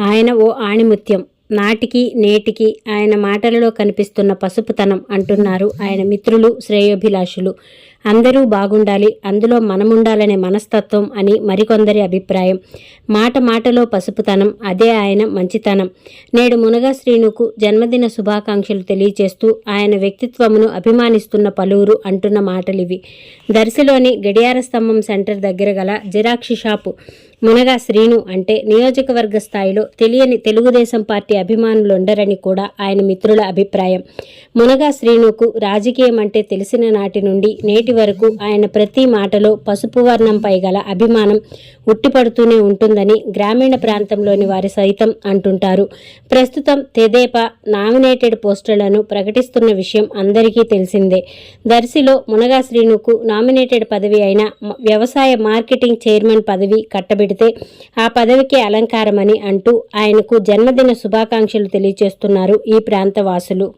ఆయన ఓ ఆణిముత్యం. నాటికి నేటికి ఆయన మాటలలో కనిపిస్తున్న పసుపుతనం అంటున్నారు ఆయన మిత్రులు శ్రేయోభిలాషులు. అందరూ బాగుండాలి అందులో మనముండాలనే మనస్తత్వం అని మరికొందరి అభిప్రాయం. మాట మాటలో పసుపుతనం అదే ఆయన మంచితనం. నేడు మునగా శ్రీనుకు జన్మదిన శుభాకాంక్షలు తెలియజేస్తూ ఆయన వ్యక్తిత్వమును అభిమానిస్తున్న పలువురు అంటున్న మాటలివి. దర్శిలోని గడియార స్తంభం సెంటర్ దగ్గర గల జిరాక్షి షాపు మునగా శ్రీను అంటే నియోజకవర్గ స్థాయిలో తెలియని తెలుగుదేశం పార్టీ అభిమానులుండరని కూడా ఆయన మిత్రుల అభిప్రాయం. మునగా శ్రీనుకు రాజకీయం అంటే తెలిసిన నాటి నుండి నేటి వరకు ఆయన ప్రతి మాటలో పసుపు వర్ణంపై గల అభిమానం ఉట్టిపడుతూనే ఉంటుందని గ్రామీణ ప్రాంతంలోని వారి సైతం అంటుంటారు. ప్రస్తుతం తెదేపా నామినేటెడ్ పోస్టులను ప్రకటిస్తున్న విషయం అందరికీ తెలిసిందే. దర్శిలో మునగా శ్రీనుకు నామినేటెడ్ పదవి అయిన వ్యవసాయ మార్కెటింగ్ చైర్మన్ పదవి కట్టబెడితే ఆ పదవికి అలంకారమని అంటూ ఆయనకు జన్మదిన శుభాకాంక్షలు తెలియజేస్తున్నారు ఈ ప్రాంత వాసులు